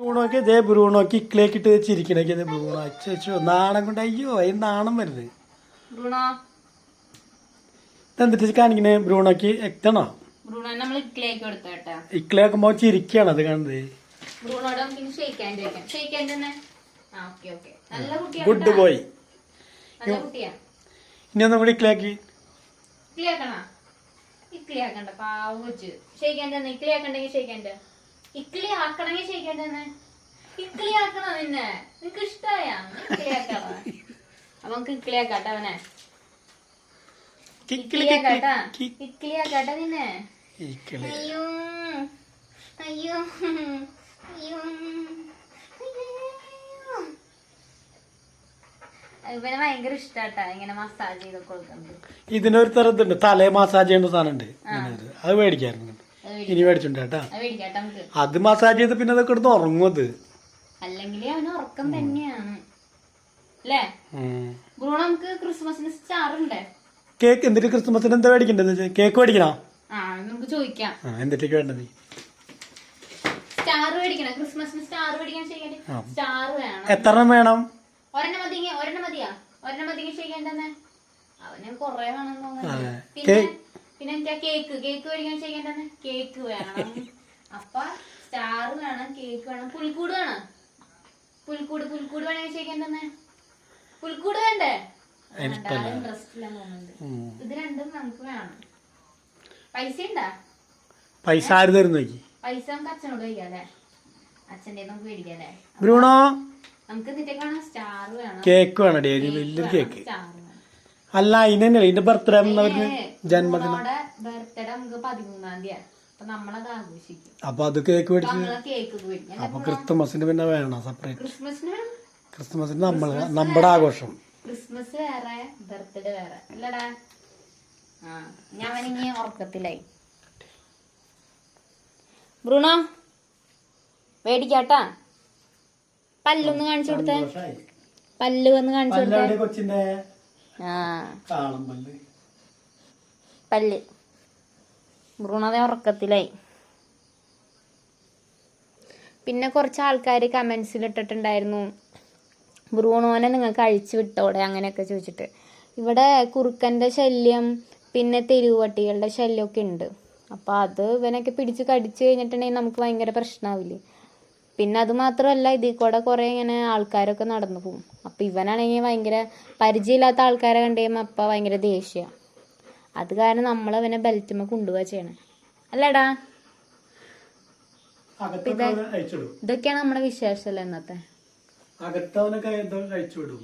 ബ്രൂണോക്ക് ഇതേ ബ്രൂണോക്ക് ഇക്കിലേക്ക് ഇട്ട് വെച്ചിരിക്കണേക്ക് ഇതേ ബ്രൂണോ അച്ചോ നാണം കൊണ്ട് അയ്യോ അതിന് നാണം വരുത്. എന്തിട്ട് ഇതെന്തിട്ട് കാണിക്കണേ ബ്രൂണോക്ക് എത്തണോ? കേട്ടോ. ഇക്കിലേക്കുമ്പോ ചിരിക്കാണ് അത് ഗുഡ് ബോയ് ഇനി ഒന്നും കൂടി ഇക്ലേക്ക് ഇക്ലിയാക്കണ ഇക്ലിയാക്കണ്ട പാവം കൊച്ചു. ഷെയ്ക്കാൻ ഇക്ലി ആക്കണമെങ്കിൽ ഷെയ്ക്കാൻ ഇക്കിളി ആക്കണോ നിന്നെ? നിനക്ക് ഇക്ലിയാക്കണ അപ്പൊ നമുക്ക് അവനെ. ഇക്ലിയാക്കാട്ടാ കിക്കിളി ഇക്ലിയാക്കാട്ട നിന്നെ. ഇക്കിളി. അയ്യോ അയ്യോ അയ്യോ ഇവനെ ഭയങ്കര ഇഷ്ടാട്ടാ ഇങ്ങനെ മസാജ് ചെയ്തൊക്കെ കൊടുക്കുന്നത്. ഇതിനൊരു തരത്തിണ്ട് തലേ മസാജ് ചെയ്യേണ്ട സാധനം ഉണ്ട് അത് അത് ഇനി മേടിച്ചിട്ടുണ്ട് കേട്ടാ അത് മസാജ് ചെയ്ത് പിന്നെ അതൊക്കെ എടുത്ത് ഉറങ്ങും അത്. അല്ലെങ്കിൽ അവന് ഉറക്കം തന്നെയാണ്. അല്ലേ. ബ്രൂണോ നമുക്ക് ക്രിസ്മസിന് സ്റ്റാർ ഉണ്ടേ? കേക്ക് എന്തിട്ട് ക്രിസ്മസിന് എന്താ മേടിക്കണ്ടത് കേക്ക് മേടിക്കണോ? നമുക്ക് ചോദിക്കാം. ആ എന്തിട്ടേക്ക് വേണ്ടത്? സ്റ്റാർ മേടിക്കണം. ക്രിസ്മസിന് സ്റ്റാർ മേടിക്കാൻ ചെയ്യണ്ടേ? സ്റ്റാർ വേണം. എത്ര വേണം? ഒരെണ്ണം മതി ഒരെണ്ണം മതിയാ. ഒരെണ്ണം മതി ചെയ്യേണ്ടെന്ന് അവന് കൊറേ വേണം. തോന്നുന്നു. പിന്നെ എന്താ കേക്ക് കേക്ക് മേടിക്കാൻ ചെയ്യേണ്ടത് കേക്ക് വേണം. അപ്പൊ സ്റ്റാർ വേണം കേക്ക് വേണം. പുൽക്കൂട് വേണം? പുൽക്കൂട് പുൽക്കൂട് വേണമെങ്കിൽ ചെയ്യേണ്ടത് പുൽക്കൂട് വേണ്ടേ? ഇത് രണ്ടും നമുക്ക് വേണം. പൈസ ഉണ്ടാ പൈസ ആര് തരും നോക്കി? പൈസ നമുക്ക് അച്ഛനോട് ചോദിക്കാം അല്ലേ? അച്ഛന്റെ നമുക്ക് മേടിക്കാല്ലേ ബ്രൂണോ? നമുക്ക് എന്നിട്ടേക്കാണ് സ്റ്റാർ വേണം കേക്ക് വേണം. വലിയൊരു കേക്ക് സ്റ്റാർ അല്ല അതിനല്ലേ ഇതിന്റെ ബർത്ത്ഡേ എന്നവര് ജന്മദിനം. ബർത്ത്ഡേ നമുക്ക് പതിമൂന്നാം തീയതി അപ്പൊ അത് കേക്ക് മേടിച്ച് അപ്പൊ ക്രിസ്തുമസിന് പിന്നെ വേണം സെപ്പറേറ്റ് ക്രിസ്തുമസിന് നമ്മൾ നമ്മുടെ ആഘോഷം. ക്രിസ്മസ് വേറെ ബർത്ത്ഡേ വേറെ. അല്ലടാ ഞാൻ അവനിങ്ങി ഉറക്കത്തിലായി. ബ്രൂണോ മേടിക്കാട്ടാ. പല്ലൊന്ന് കാണിച്ചു കൊടുത്തേ. പല്ലു വന്ന് കാണിച്ചു കൊടുത്തേ. കൊച്ചിന്റെ? പല്ല്. ഭ്രൂണത ഉറക്കത്തിലായി. പിന്നെ കുറച്ച് ആൾക്കാർ കമൻസിൽ ഇട്ടിട്ടുണ്ടായിരുന്നു ഭ്രൂണോനെ നിങ്ങൾക്ക് അഴിച്ചു വിട്ടോടെ അങ്ങനെയൊക്കെ ചോദിച്ചിട്ട്. ഇവിടെ കുറുക്കന്റെ ശല്യം പിന്നെ തെരുവട്ടികളുടെ ശല്യമൊക്കെ ഉണ്ട്. അപ്പോൾ അത് ഇവനൊക്കെ പിടിച്ച് കടിച്ചു കഴിഞ്ഞിട്ടുണ്ടെങ്കിൽ നമുക്ക് ഭയങ്കര പ്രശ്നമാവില്ലേ പിന്നെ അത് മാത്രമല്ല ഇതിൽ കൂടെ കുറേ ഇങ്ങനെ ആൾക്കാരൊക്കെ നടന്നു പോകും. അപ്പോൾ ഇവനാണെങ്കിൽ ഭയങ്കര പരിചയമില്ലാത്ത ആൾക്കാരെ കണ്ടു കഴിയുമ്പോൾ അപ്പം ഭയങ്കര ദേഷ്യമാണ് അത് കാരണം നമ്മൾ അവനെ ബെൽറ്റുമ്മ കൊണ്ടുപോവുക ചെയ്യണം. അല്ലടാ? ഇതൊക്കെയാണ് നമ്മുടെ വിശേഷമല്ലേ ഇന്നത്തെ. അകത്തവനൊക്കെ കഴിച്ചു വിടും